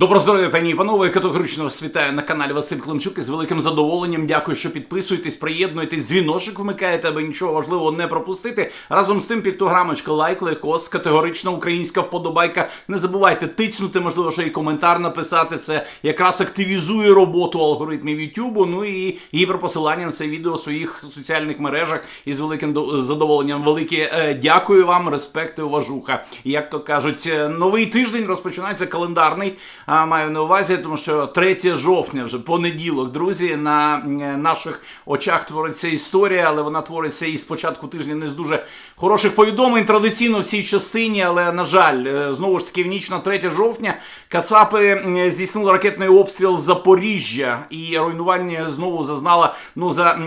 Доброго здоров'я, пані і панове. Категорично вас вітаю на каналі Василь Климчук і з великим задоволенням. Дякую, що підписуєтесь, приєднуєтесь, дзвіночок вмикаєте, аби нічого важливого не пропустити. Разом з тим, піктограмочка, лайк, лайкос, категорична українська вподобайка. Не забувайте тицнути, можливо, ще й коментар написати. Це якраз активізує роботу алгоритмів YouTube. Ну і гіперпосилання на це відео у своїх соціальних мережах. І з великим до- задоволенням велике е, дякую вам, респект і уважуха. І, Як то кажуть, е, новий тиждень розпочинається календарний. Маю на увазі, тому що 3 жовтня, вже понеділок, друзі, на е, наших очах твориться історія, але вона твориться і з початку тижня не з дуже хороших повідомлень. Традиційно в цій частині, але на жаль, е, знову ж таки, в ніч на 3 жовтня Кацапи е, здійснили ракетний обстріл Запоріжжя, і руйнування знову зазнала ну за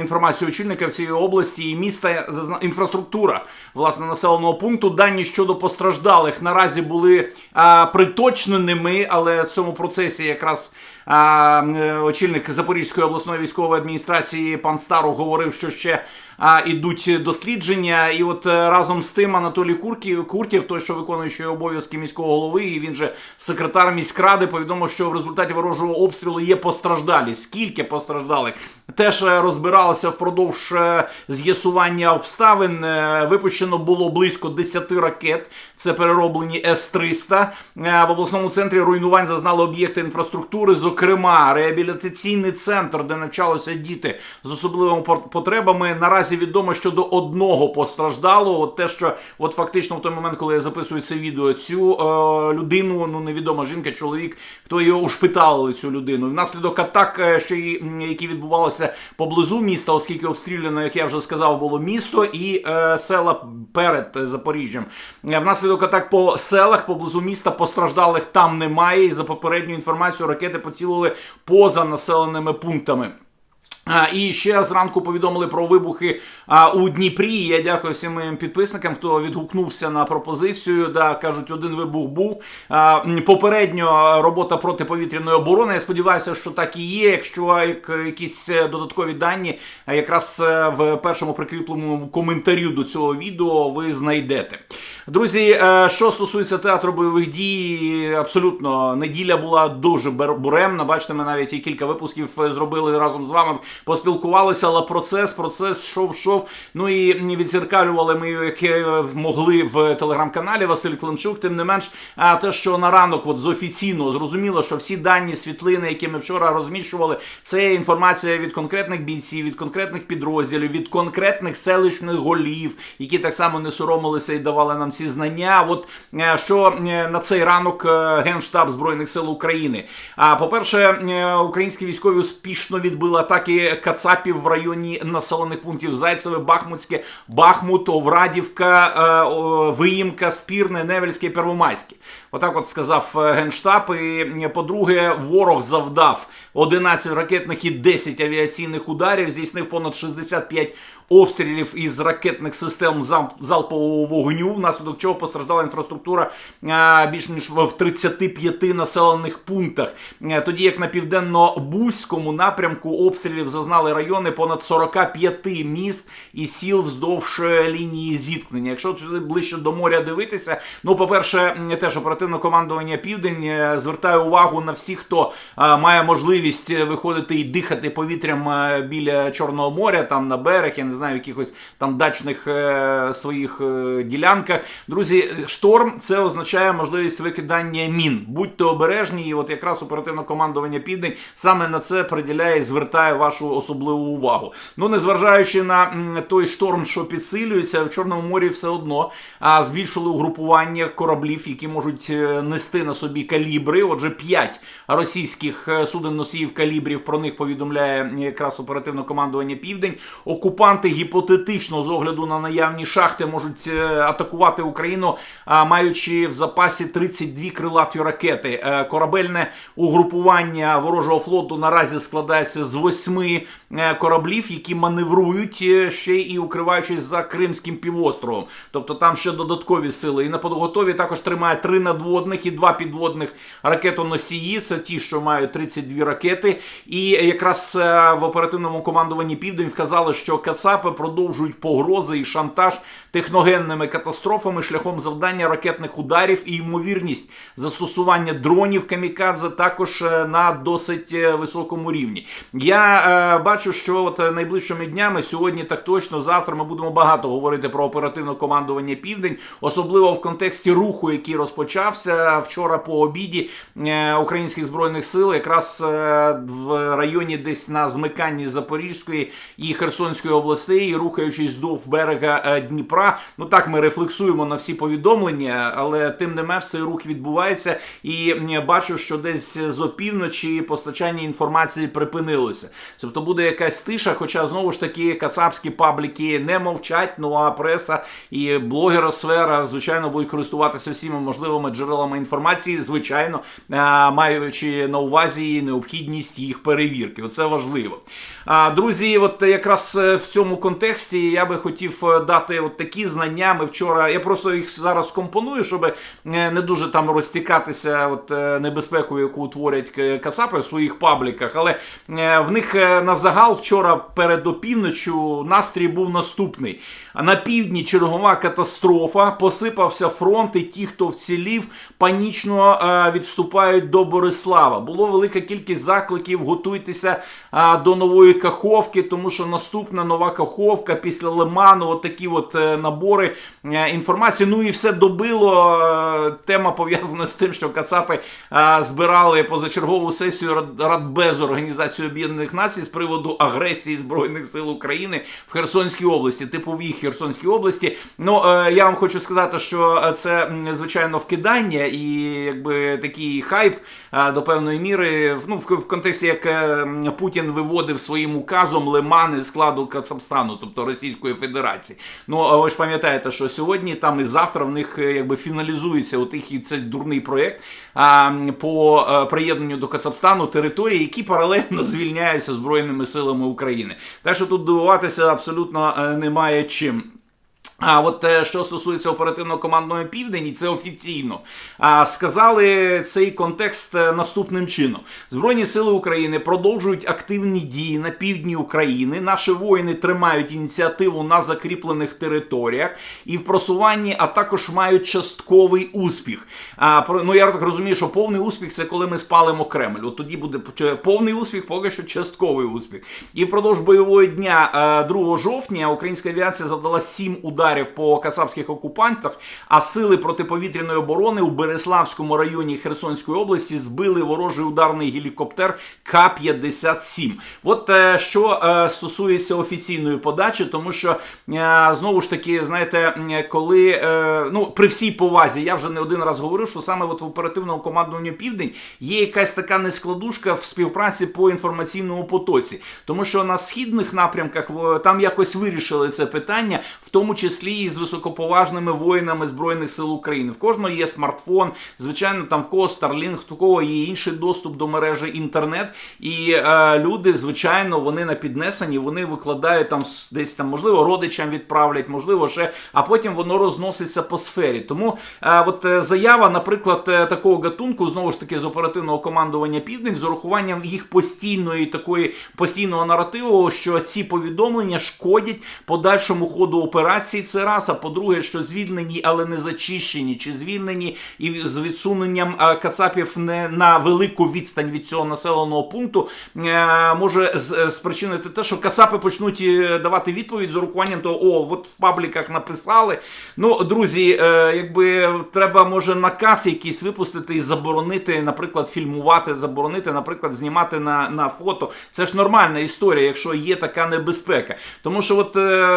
інформацією очільника в цій області і міста зазна... інфраструктура власне населеного пункту. Дані щодо постраждалих наразі були а, приточненими, але в цьому процесі якраз. Е, очільник Запорізької обласної військової адміністрації пан Старо говорив, що ще а, ідуть дослідження. І от е, разом з тим Анатолій Курків, Куртів, той, що виконуючий обов'язки міського голови, і він же секретар міськради, повідомив, що в результаті ворожого обстрілу є постраждалі. Скільки постраждалих? Теж е, розбиралося впродовж з'ясування обставин. Випущено було близько 10 ракет. Це перероблені С-300. Е, В обласному центрі руйнувань зазнали об'єкти інфраструктури, зокрема реабілітаційний центр, де навчалися діти з особливими потребами. Наразі відомо щодо одного постраждалого. От те, що от фактично в той момент, коли я записую це відео, цю е, людину, ну невідома жінка, чоловік, хто його ушпиталили цю людину. Внаслідок атак, е, ще й які відбувалися поблизу міста, оскільки обстріляно, як я вже сказав, було місто і е, села перед е, Запоріжжям. Е, Внаслідок атак по селах поблизу міста постраждалих там немає. І за попередньою інформацією ракети поцілили поза населеними пунктами. І ще зранку повідомили про вибухи у Дніпрі. Я дякую всім моїм підписникам, хто відгукнувся на пропозицію. Да, кажуть, один вибух був. Попередньо робота протиповітряної оборони. Я сподіваюся, що так і є. Якщо якісь е, додаткові дані, якраз е, в першому прикріпленому коментарю до цього відео ви знайдете. Друзі, е, що стосується театру бойових дій, абсолютно неділя була дуже буремна. Бачите, ми навіть і кілька випусків зробили разом з вами, поспілкувалися, але процес, процес йшов, йшов. Ну і відзеркалювали ми як е, могли в телеграм-каналі Василь Климчук. Тим не менш, а те, що на ранок, от з офіційно зрозуміло, що всі дані світлини, які ми вчора розміщували, це інформація від конкретних бійців, від конкретних підрозділів, від конкретних селищних голів, які так само не соромилися і давали нам ці знання. От е, що е, на цей ранок Генштаб Збройних сил України. А по-перше, е, українські військові успішно відбили атаки Кацапів в районі населених пунктів Зайцеве, Бахмутське, Бахмут, Оврадівка, е, Виїмка, Спірне, Невельське, Первомайське. Отак от сказав е, Генштаб. І е, по-друге, ворог завдав 11 ракетних і 10 авіаційних ударів, здійснив понад 65 обстрілів із ракетних систем залпового вогню, внаслідок чого постраждала інфраструктура більш ніж в 35 населених пунктах. Е, Тоді як на південно-бузькому напрямку обстрілів зазнали райони понад 45 міст і сіл вздовж е, лінії зіткнення. Якщо сюди ближче до моря дивитися, ну по-перше, м, теж оперативне командування Південь е, звертає увагу на всіх, хто е, має можливість е, виходити і дихати повітрям біля Чорного моря, там на берег, я не знаю, якихось там дачних своїх ділянках. Друзі, шторм це означає можливість викидання мін. Будьте обережні, і от якраз оперативне командування Південь саме на це приділяє і звертає вашу особливу увагу. Ну, незважаючи на той шторм, що підсилюється, в Чорному морі все одно збільшили угрупування кораблів, які можуть нести на собі калібри. Отже, 5 російських е, суден носіїв калібрів про них повідомляє якраз оперативне командування Південь. Окупанти гіпотетично з огляду на наявні шахти можуть е, атакувати Україну, маючи в запасі 32 крилаті ракети. Е, Корабельне угрупування ворожого флоту наразі складається з восьми е, кораблів, які маневрують е, ще і укриваючись за Кримським півостровом. Тобто там ще додаткові сили. І на подготові також тримає три надводних і два підводних ракетоносії. Це ті, що мають 32 ракети. І якраз е, в оперативному командуванні Південь вказали, що Кацапи продовжують погрози і шантаж техногенними катастрофами шляхом завдання ракетних ударів і ймовірність застосування дронів камікадзе також е, на досить е, високому рівні. Я е, бачу, що от найближчими днями сьогодні так точно завтра ми будемо багато говорити про оперативне командування Південь, особливо в контексті руху, який розпочався вчора по обіді е, українських збройних сил, якраз е, в районі десь на змиканні Запорізької і Херсонської областей, рухаючись до берега е, Дніпра. Ну так ми рефлексуємо на всі повідомлення, але тим не менш цей рух відбувається. І бачу, що десь з опівночі постачання інформації припинилося. Тобто буде якась тиша, хоча знову ж таки кацапські пабліки не мовчать. Ну а преса і блогеросфера, звичайно, будуть користуватися всіма можливими джерелами інформації, звичайно, е, маючи на увазі необхідність їх перевірки. Оце важливо. Друзі, от якраз е, в цьому контексті я би хотів е, дати от такі знання. Ми вчора я просто їх зараз компоную, щоб не дуже там розтікатися от небезпекою, яку творять к- кацапи в своїх пабліках. Але в них на загал вчора перед опівночю настрій був наступний. На півдні чергова катастрофа, посипався фронт, і ті, хто вцілів, панічно е, відступають до Борислава. Було велика кількість закликів. Готуйтеся е, до нової каховки, тому що наступна нова каховка після Лиману, от такі от е, набори інформації. Ну і все добило. Тема пов'язана з тим, що Кацапи збирали позачергову сесію Рад- Радбезу Організації Об'єднаних Націй з приводу агресії Збройних сил України в Херсонській області, типовій Херсонській області. Ну я вам хочу сказати, що це звичайно вкидання і якби такий хайп до певної міри. Ну в, в контексті як е, Путін виводив своїм указом лимани з складу Казахстану, тобто Російської Федерації. Ну ви ж пам'ятаєте, що сьогодні там і завтра в них е, якби фіналізується отих і цей дурний проєкт по е, приєднанню до Казахстану території, які паралельно звільняються збройними силами України. Так що тут дивуватися абсолютно немає чим. А от е, що стосується оперативного командного південь, і це офіційно а, сказали цей контекст е, наступним чином: Збройні сили України продовжують активні дії на півдні України. Наші воїни тримають ініціативу на закріплених територіях і в просуванні, а також мають частковий успіх. А ну я так розумію, що повний успіх це коли ми спалимо Кремль. От тоді буде повний успіх, поки що частковий успіх. І впродовж бойового дня е, 2 жовтня українська авіація завдала 7 ударів по кацапських окупантах, а сили протиповітряної оборони у Береславському районі Херсонської області збили ворожий ударний гелікоптер К-57. От е, що е, стосується офіційної подачі, тому що е, знову ж таки, знаєте, коли ну при всій повазі, я вже не один раз говорив, що саме от в оперативному командуванні Південь є якась така нескладушка в співпраці по інформаційному потоці, тому що на східних напрямках там якось вирішили це питання, в тому числі і з високоповажними воїнами збройних сил України. В кожного є смартфон, звичайно, там в кого Starlink, в кого є інший доступ до мережі інтернет. І е, люди, звичайно, вони на піднесенні, вони викладають там десь там, можливо, родичам відправлять, можливо, ще, а потім воно розноситься по сфері. Тому е, от е, заява, наприклад, е, такого гатунку, знову ж таки, з оперативного командування Південь, з урахуванням їх постійної такої постійного наративу, що ці повідомлення шкодять подальшому ходу операції. Це раз. А по-друге, що звільнені, але не зачищені, чи звільнені і з відсуненням е, кацапів не на велику відстань від цього населеного пункту, е, може е, спричинити те, що кацапи почнуть давати відповідь з урахуванням того, о, от в пабліках написали. Ну, друзі, якби треба може наказ якийсь випустити і заборонити, наприклад, фільмувати, заборонити, наприклад, знімати на, на фото. Це ж нормальна історія, якщо є така небезпека. Тому що от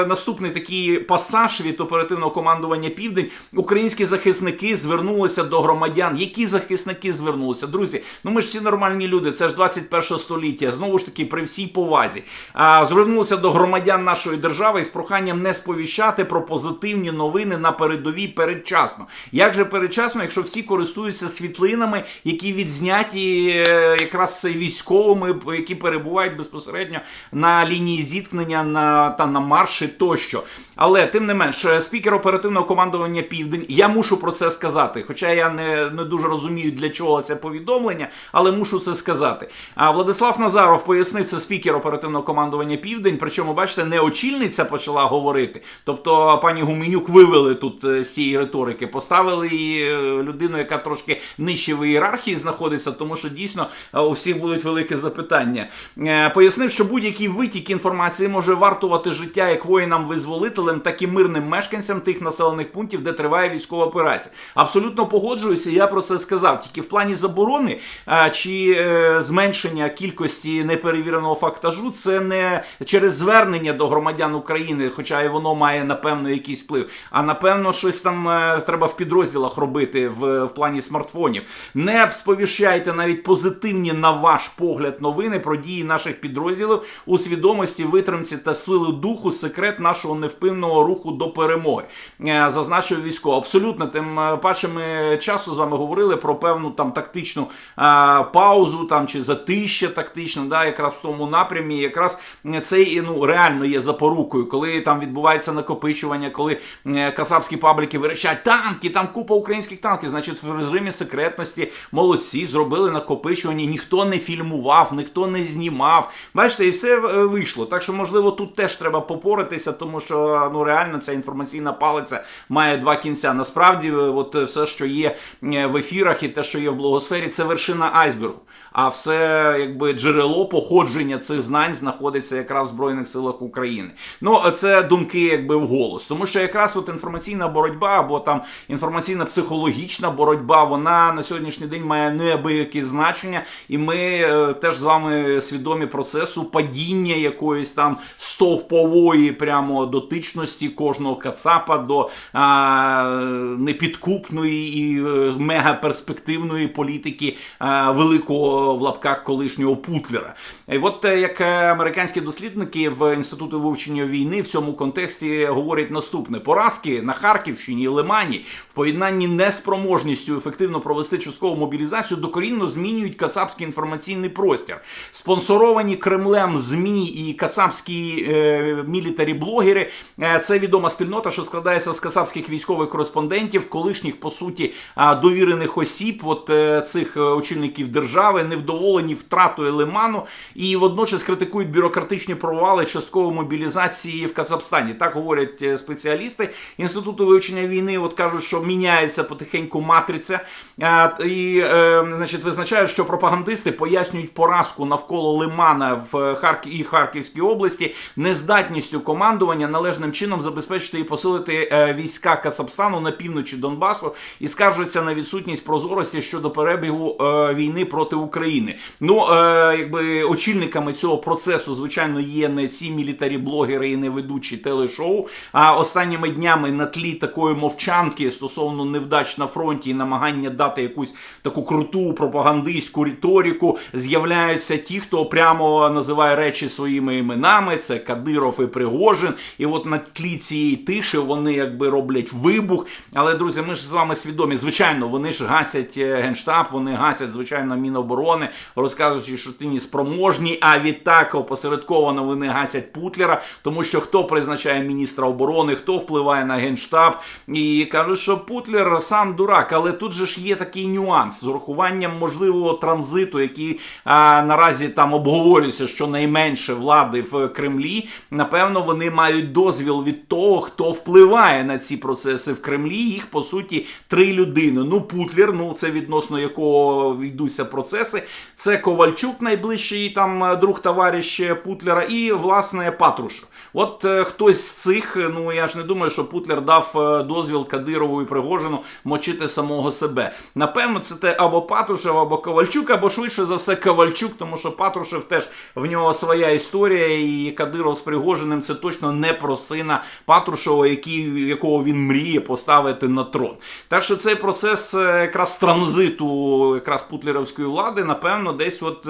наступний такий пасаж від оперативного командування Південь українські захисники звернулися до громадян. Які захисники звернулися? Друзі, ну ми ж всі нормальні люди, це ж 21 століття. Знову ж таки, при всій повазі. А, звернулися до громадян нашої держави із проханням не сповіщати про позитивні новини на передовій передчасно. Як же передчасно, якщо всі користуються світлинами, які відзняті е, якраз військовими, які перебувають безпосередньо на лінії зіткнення на та на марші тощо. Але тим не менш, е, спікер оперативного командування Південь. Я мушу про це сказати. Хоча я не, не дуже розумію, для чого це повідомлення, але мушу це сказати. А Владислав Назаров пояснив це спікер оперативного командування Південь. Причому, бачите, не очільниця почала говорити. Тобто, пані Гуменюк вивели тут е, з цієї риторики, поставили її е, людину, яка трошки нижче в ієрархії знаходиться, тому що дійсно у всіх будуть великі запитання. Пояснив, що будь-який витік інформації може вартувати життя як воїнам-визволителям, так і мирним мешканцям тих населених пунктів, де триває військова операція. Абсолютно погоджуюся, я про це сказав. Тільки в плані заборони е, чи е, зменшення кількості неперевіреного фактажу, це не через звернення до громадян України, хоча і воно має напевно якийсь вплив. А напевно, щось там е, треба в підрозділах робити в, в плані смартфонів. Не сповіщайте навіть позитивні на ваш погляд новини про дії наших підрозділів у свідомості, витримці та сили духу, секрет нашого невпинного руху до перемоги. Е, Зазначив військово. Абсолютно, тим паче ми часто з вами говорили про певну там тактичну е, паузу там чи затища тактичне, да, якраз в тому напрямі, якраз це ну реально є запорукою, коли там відбувається накопичування, коли е, кацапські пабліки вирішать танки, там купа українських танків. Значить, в режимі секретності молодці зробили накопичування, ніхто не фільмував, ніхто не знімав. Бачите, і все вийшло. Так що, можливо, тут теж треба попоритися, тому що ну реально ця інформаційна палиця має два кінця. Насправді, е, от е, все, що є е, в ефірах, і те, що є в блогосфері, це вершина айсбергу. А все якби джерело походження цих знань знаходиться якраз в Збройних силах України. Ну це думки якби вголос. Тому що якраз от інформаційна боротьба або там інформаційна психологічна боротьба, вона на сьогоднішній день має неабияке значення, і ми е, теж з вами свідомі процесу падіння якоїсь там стовпової прямо дотичності кожного кацапа до а, непідкупної і е, мегаперспективної політики а, великого в лапках колишнього Путлера. І от е, як е, американські дослідники в інституту вивчення війни в цьому контексті говорять наступне: поразки на Харківщині і Лимані в поєднанні неспроможністю ефективно провести часткову мобілізацію докорінно змінюють кацапський інформаційний простір. Спонсоровані Кремлем ЗМІ і кацапські е, мілітарі-блогери. Е, це відома спільнота, що складається з кацапських військових кореспондентів, колишніх по суті довірених осіб, от е, цих е, очільників держави, невдоволені втратою лиману і водночас критикують бюрократичні провали часткової мобілізації в Казахстані. Так говорять е, спеціалісти інституту вивчення війни. От кажуть, що міняється потихеньку матриця, і е, значить визначають, що пропагандисти пояснюють поразку навколо Лимана в Харків і Харківській області нездатністю командування належним чином забезпечити і посилити е, війська Кацапстану на півночі Донбасу і скаржуться на відсутність прозорості щодо перебігу е, війни проти України. Ну е, якби очільниками цього процесу, звичайно, є не ці мілітарі-блогери і не ведучі телешоу. А останніми днями на тлі такої мовчанки стосовно невдач на фронті і намагання дати якусь таку круту пропагандистську риторику, з'являються ті, хто прямо називає речі своїми іменами. Це Кадиров і Пригожин. І от на тлі цієї тиші вони якби роблять вибух. Але друзі, ми ж з вами свідомі. Звичайно, вони ж гасять е, генштаб, вони гасять звичайно Міноборони, розказуючи, що ті спроможні. А відтак опосередковано вони гасять Путлера, тому що хто призначає міністра оборони, хто впливає на генштаб, і кажуть, що Путлер сам дурак. Але тут же ж є такий нюанс з урахуванням можливого транзиту, який а, наразі там обговорюється, що найменше влади в Кремлі. Напевно, вони мають дозвіл від того, хто впливає на ці процеси в Кремлі. Їх по суті три людини. Ну, Путлер, ну це відносно якого йдуться процеси. Це Ковальчук, найближчий там е, друг товариш Путлера, і власне Патрушев. От е, хтось з цих, е, ну я ж не думаю, що Путлер дав дозвіл Кадирову і Пригожину мочити самого себе. Напевно, це те або Патрушев, або Ковальчук, або швидше за все Ковальчук, тому що Патрушев теж в нього своя історія, і Кадиров з Пригожиним це точно не про сина Патрушева, який, якого він мріє поставити на трон. Так що цей процес якраз транзиту якраз путлерівської влади, напевно, десь от е,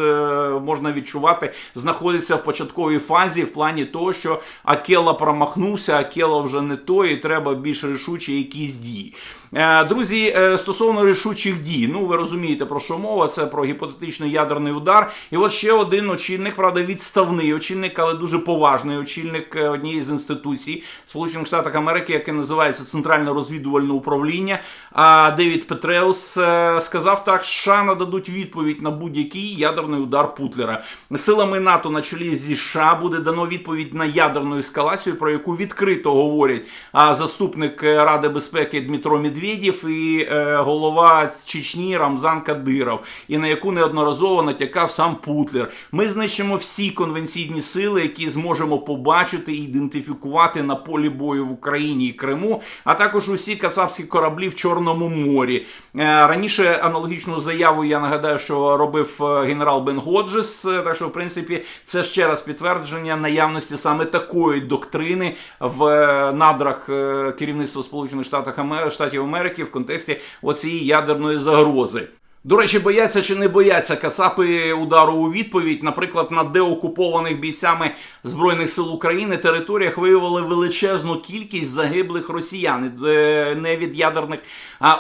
можна відчувати, знаходиться в початковій фазі в плані того, що Акела промахнувся, Акела вже не той, і треба більш рішучі якісь дії. Е, Друзі, е, стосовно рішучих дій, ну ви розумієте про що мова, це про гіпотетичний ядерний удар. І от ще один очільник, правда, відставний очільник, але дуже поважний очільник е, однієї з інституцій Сполучених Штатів Америки, яке називається Центральне розвідувальне управління. А Девід Петреус сказав так: США нададуть відповідь на будь-який ядерний удар Путлера. Силами НАТО на чолі зі США буде дано відповідь на ядерну ескалацію, про яку відкрито говорять заступник Ради безпеки Дмитро Медведєв і е, голова Чечні Рамзан Кадиров, і на яку неодноразово натякав сам Путлер. Ми знищимо всі конвенційні сили, які зможемо побачити і ідентифікувати на полі бою в Україні і Криму, а також усі кацапські кораблі в Чорному морі. Е, Раніше аналогічну заяву я нагадаю, що робив е, генерал Бен Годжес. е, Так що, в принципі, це ще раз підтвердження наявності саме такої доктрини в е, надрах керівництва Сполучених Штатів Амер- Штатів Америки в контексті оцієї ядерної загрози. До речі, бояться чи не бояться Кацапи удару у відповідь, наприклад, на деокупованих бійцями збройних сил України територіях виявили величезну кількість загиблих росіян е, не від ядерних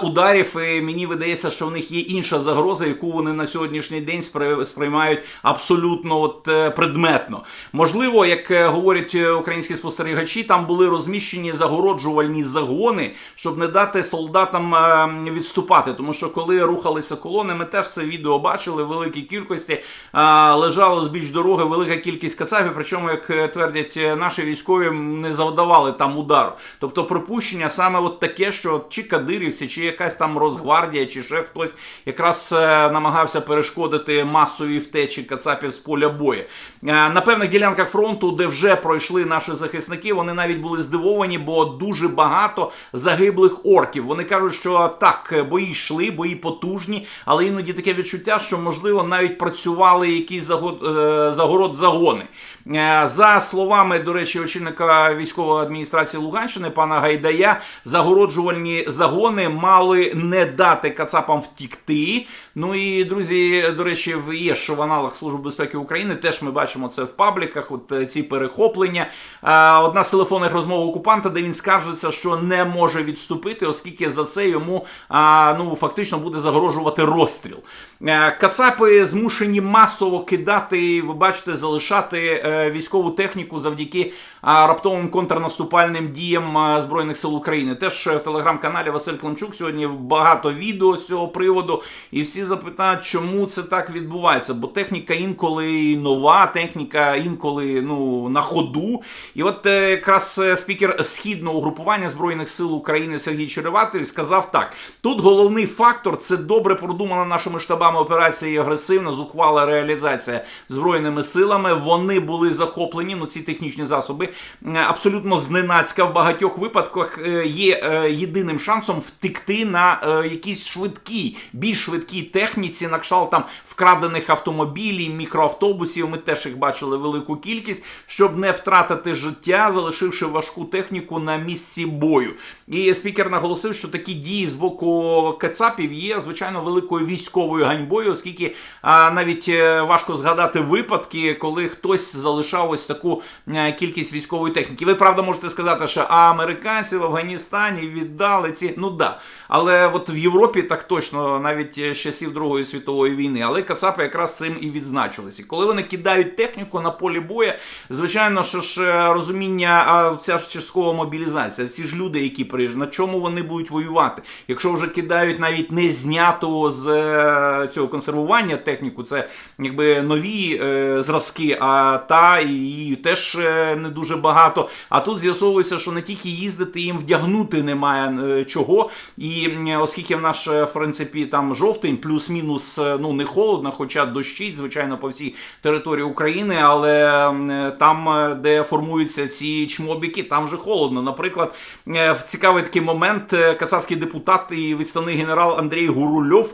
ударів. І мені видається, що в них є інша загроза, яку вони на сьогоднішній день спри- сприймають абсолютно от е, предметно. Можливо, як е, говорять українські спостерігачі, там були розміщені загороджувальні загони, щоб не дати солдатам е, відступати. Тому що коли рухалися колони, ми теж це відео бачили в великій кількості. е, Лежало збіч дороги велика кількість кацапів. Причому, як е, твердять е, наші військові, не завдавали там удару. Тобто, припущення саме от таке, що чи кадирівці, чи якась там Росгвардія, чи ще хтось якраз е, намагався перешкодити масові втечі кацапів з поля бою. На певних ділянках фронту, де вже пройшли наші захисники, вони навіть були здивовані, бо дуже багато загиблих орків. Вони кажуть, що так, бої йшли, бої потужні, але іноді таке відчуття, що можливо навіть працювали якісь е, загород загони. Е, За словами, до речі, очільника військової адміністрації Луганщини, пана Гайдая, загороджувальні загони мали не дати кацапам втікти. Ну і друзі, до речі, в є ж в аналах Служби безпеки України. Теж ми бачимо це в пабліках. От е, ці перехоплення. Одна з телефонних розмов окупанта, де він скаржиться, що не може відступити, оскільки за це йому ну фактично буде загрожувати розстріл. Е, Кацапи змушені масово кидати, ви бачите, залишати е, військову техніку завдяки раптовим контрнаступальним діям збройних сил України. Теж в телеграм-каналі Василь Климчук сьогодні багато відео з цього приводу, і всі запитають, чому це так відбувається. Бо техніка інколи нова, техніка інколи ну на ходу. І от е, якраз е, спікер східного угрупування збройних сил України Сергій Череватий сказав так: тут головний фактор це добре продумана нашими штабами операція і агресивна, зухвала реалізація збройними силами. Вони були захоплені, ну ці технічні засоби абсолютно зненацька. В багатьох випадках е, є е, єдиним шансом втекти на е, якійсь швидкій, більш швидкій техніці, на кшталт там вкрадених автомобілів, мікроавтобусів. Ми теж їх бачили велику кількість, щоб не втратити життя, залишивши важку техніку на місці бою. І спікер наголосив, що такі дії з боку Кацапів є звичайно великою військовою ганьбою, оскільки а, навіть е, важко згадати випадки, коли хтось залишав ось таку е, кількість військової техніки. Ви правда можете сказати, що американці в Афганістані віддали ці. Ну да. Але от в Європі так точно, навіть е, з часів Другої світової війни. Але Кацапи якраз цим і відзначилися. Коли вони кидають техніку на полі боя, звичайно, що ж розуміння, а ця ж часткова мобілізація, ці ж люди, які приїжджають, на чому вони будуть воювати? Якщо вже кидають навіть не зняту з е, цього консервування техніку, це якби нові е, зразки, а та її теж е, не дуже багато. А тут з'ясовується, що не тільки їздити їм вдягнути немає чого. І оскільки в наш, е, в принципі, там жовтень, плюс-мінус, ну не холодно, хоча дощить, звичайно, по всій території України, але там, де формуються ці чмобіки, там вже холодно. Наприклад, цікавий такий момент кацапський депутат і відставний генерал Андрій Гурульов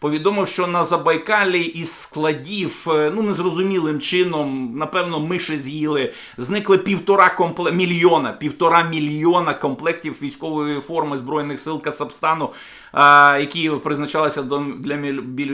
повідомив, що на Забайкалі із складів е, ну незрозумілим чином, напевно, миші з'їли. Зникли півтора компле... мільйона, півтора мільйона комплектів військової форми збройних сил Кацапстану, а, які призначалися для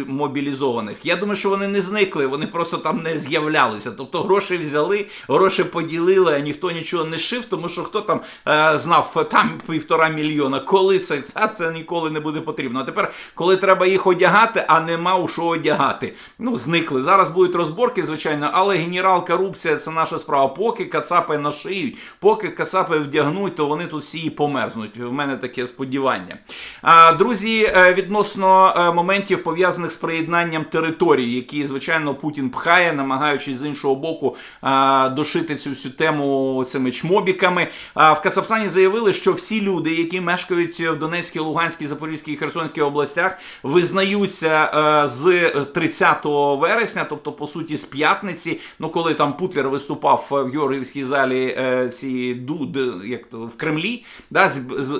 мобілізованих. Я думаю, що вони не зникли, вони просто там не з'являлися. Тобто гроші взяли, гроші поділили, а ніхто нічого не шив, тому що хто там е, знав там півтора мільйона. Коли це та це ніколи не буде потрібно. А тепер, коли треба їх одягати, а нема у що одягати. Ну, зникли. Зараз будуть розборки, звичайно, але генерал корупція це наша справа. Поки кацапи нашиють, поки кацапи вдягнуть, то вони тут всі і померзнуть. В мене таке сподівання. А, друзі, е, відносно е, моментів пов'язаних з приєднанням територій, які, звичайно, Путін пхає, намагаючись з іншого боку а, дошити цю всю тему цими чмобіками. А, в Кацапстані заявили, що всі люди, які мешкають в Донецькій, Луганській, Запорізькій і Херсонській областях, визнаються е, з 30 вересня, тобто по суті з п'ятниці. Ну коли там Путлер виступав в Георгіївській залі е, ці дуд, як то в Кремлі, да,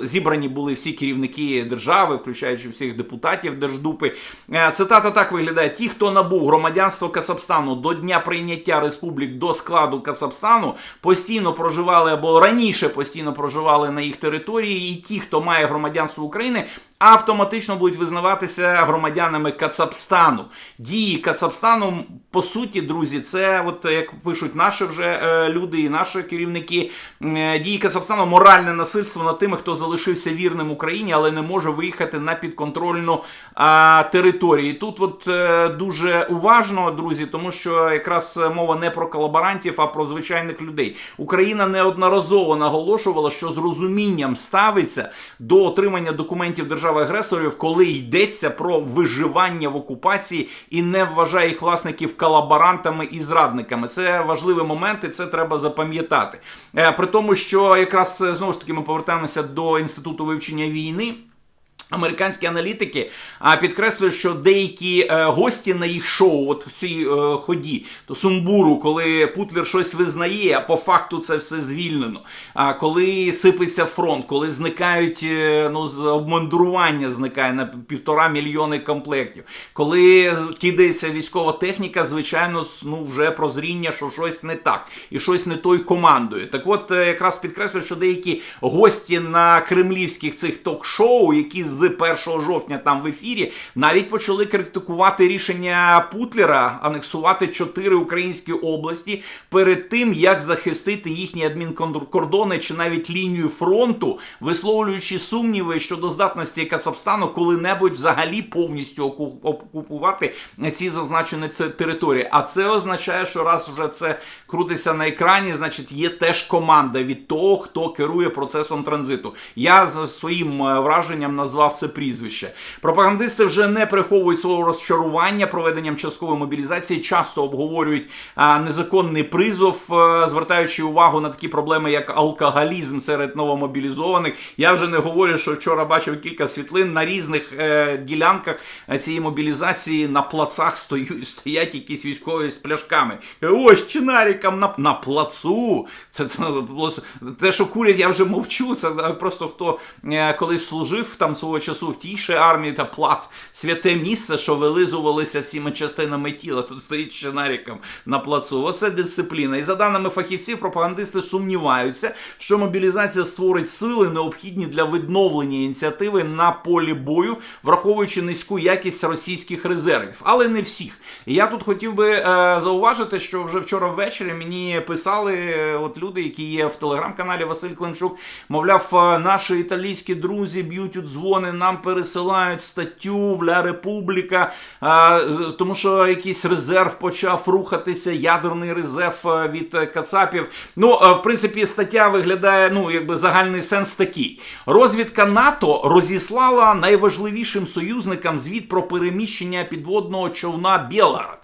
зібрані були всі керівники держави, включаючи всіх депутатів Держдупи. Е, Цитата так виглядає: ті, хто набув громадянство Кацапстану до дня прийняття республік до складу Кацапстану, постійно проживали або раніше постійно проживали на їх території, і ті, хто має громадянство України. Автоматично будуть визнаватися громадянами Кацапстану. Дії Кацапстану, по суті, друзі, це, от як пишуть наші вже е, люди і наші керівники, е, дії Кацапстану моральне насильство над тими, хто залишився вірним Україні, але не може виїхати на підконтрольну а, територію. І тут от е, дуже уважно, друзі, тому що якраз мова не про колаборантів, а про звичайних людей. Україна неодноразово наголошувала, що з розумінням ставиться до отримання документів держави-агресорів, коли йдеться про виживання в окупації і не вважає їх власників колаборантами і зрадниками. Це важливий момент, і це треба запам'ятати. Е, При тому, що якраз е, знову ж таки ми повертаємося до інституту вивчення війни. Американські аналітики підкреслюють, що деякі е, гості на їх шоу, от в цій е, ході, то сумбуру, коли Путлер щось визнає, а по факту це все звільнено. А коли сипеться фронт, коли зникають е, ну, з обмундирування зникає на півтора мільйони комплектів, коли кидається військова техніка, звичайно, ну вже прозріння, що щось не так, і щось не той командує. Так от якраз підкреслюють, що деякі гості на кремлівських цих ток-шоу, які з 1 жовтня там в ефірі, навіть почали критикувати рішення Путлера анексувати чотири українські області перед тим, як захистити їхні адмінкордони чи навіть лінію фронту, висловлюючи сумніви щодо здатності Кацапстану коли-небудь взагалі повністю окупувати ці зазначені території. А це означає, що раз вже це крутиться на екрані, значить є теж команда від того, хто керує процесом транзиту. Я за своїм е, враженням назвав це прізвище. Пропагандисти вже не приховують свого розчарування проведенням часткової мобілізації, часто обговорюють а, незаконний призов, е, звертаючи увагу на такі проблеми, як алкоголізм серед новомобілізованих. Я вже не говорю, що вчора бачив кілька світлин на різних е, ділянках е, цієї мобілізації на плацах стоють, стоять якісь військові з пляшками. Ось чинарікам на, на плацу. Це, це те, що курять, я вже мовчу. Це е, просто хто е, колись служив там свого часу в тій ще армії та плац, святе місце, що вилизувалися всіми частинами тіла. Тут стоїть чинаріком на плацу. Оце дисципліна. І за даними фахівців, пропагандисти сумніваються, що мобілізація створить сили, необхідні для відновлення ініціативи на полі бою, враховуючи низьку якість російських резервів, але не всіх. Я тут хотів би е, зауважити, що вже вчора ввечері мені писали е, от люди, які є в телеграм-каналі Василь Климчук. Мовляв, е, наші італійські друзі б'ють у дзвони, нам пересилають статтю в Ля Републіка, тому що якийсь резерв почав рухатися, ядерний резерв е, від Кацапів. Ну, е, в принципі, стаття виглядає, ну, якби загальний сенс такий. Розвідка НАТО розіслала найважливішим союзникам звіт про переміщення підводного човна Білгород.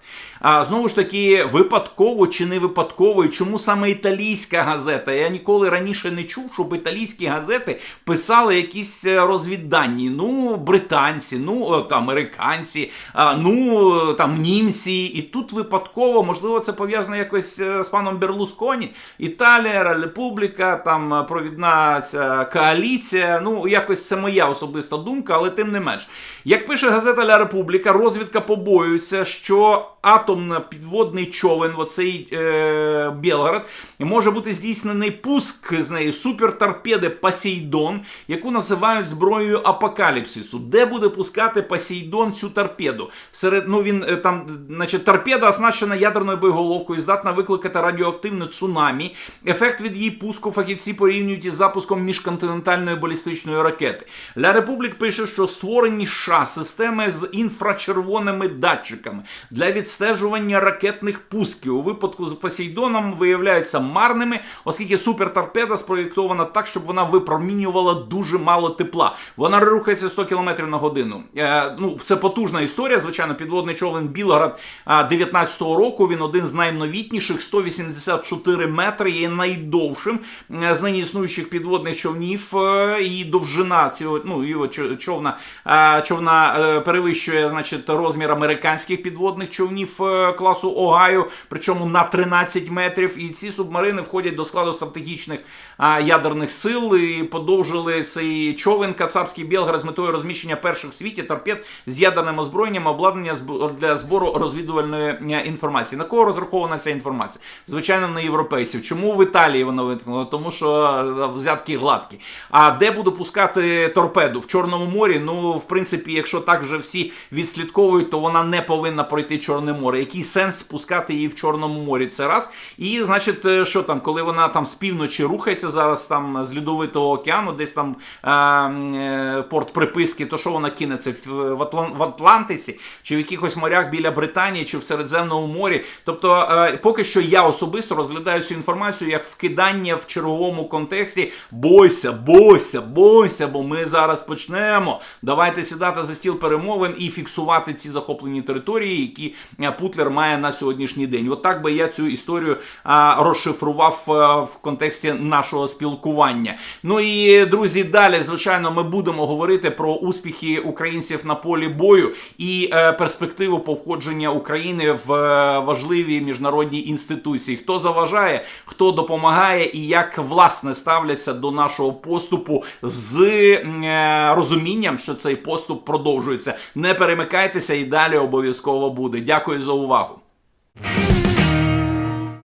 А знову ж таки, випадково чи не випадково, і чому саме італійська газета? Я ніколи раніше не чув, щоб італійські газети писали якісь е, розвіддання. Данії, ну британці, ну от, американці, ну там німці. І тут випадково, можливо, це пов'язано якось е, з паном Берлусконі. Італія, Республіка, там е, провідна ця коаліція. Ну, якось це моя особиста думка, але тим не менш. Як пише газета Ля Републіка, розвідка побоюється, що атомно підводний човен, оцей е, Білгород, може бути здійснений пуск з неї суперторпеди Посейдон, яку називають зброєю апокаліпсису. Де буде пускати Посейдон цю торпеду? Серед ну він е, там, значить, торпеда оснащена ядерною боєголовкою, здатна викликати радіоактивне цунамі. Ефект від її пуску фахівці порівнюють із запуском міжконтинентальної балістичної ракети. Ля Републік пише, що створені США системи з інфрачервоними датчиками для відстежування ракетних пусків у випадку з Посейдоном виявляються марними, оскільки суперторпеда спроєктована так, щоб вона випромінювала дуже мало тепла. Вона рухається 100 км на годину. Е, ну, це потужна історія. Звичайно, підводний човен Білград 19-го року. Він один з найновітніших, 184 метри, є найдовшим е, з нині існуючих підводних човнів. Е, І довжина цього ну, його човна, е, човна е, перевищує значить, розмір американських підводних човнів е, класу Огайо, причому на 13 метрів. І ці субмарини входять до складу стратегічних ядерних сил і подовжили цей човен Кацапський Білград з метою розміщення перших в світі торпед з ядерним озброєнням, обладнання для збору розвідувальної е, інформації. На кого розрахована ця інформація? Звичайно, на європейців. Чому в Італії воно виткнуло? Тому що е, взятки гладкі. А де буду пускати торпеду? В Чорному морі? Ну, в принципі, якщо так вже всі відслідковують, то вона не повинна пройти Чорне море. Який сенс пускати її в Чорному морі? Це раз. І значить, е, що там, коли вона там з півночі рухається зараз там з Льодовитого океану, десь там е, е, порт приписки, то що вона кинеться в, Атлан- в Атлантиці, чи в якихось морях біля Британії, чи в Середземному морі. Тобто, е, поки що я особисто розглядаю цю інформацію як вкидання в черговому контексті. Бойся, бойся, бойся, бо ми зараз почнемо. Давайте сідати за стіл перемовин і фіксувати ці захоплені території, які е, Путлер має на сьогоднішній день. От так би я цю історію а, розшифрував а, в контексті нашого спілкування. Ну і друзі, далі, звичайно, ми будемо говорити про успіхи українців на полі бою і е, перспективу походження України в е, важливі міжнародні інституції. Хто заважає, хто допомагає, і як власне ставляться до нашого поступу з е, розумінням, що цей поступ продовжується. Не перемикайтеся і далі обов'язково буде. Дякую увагу.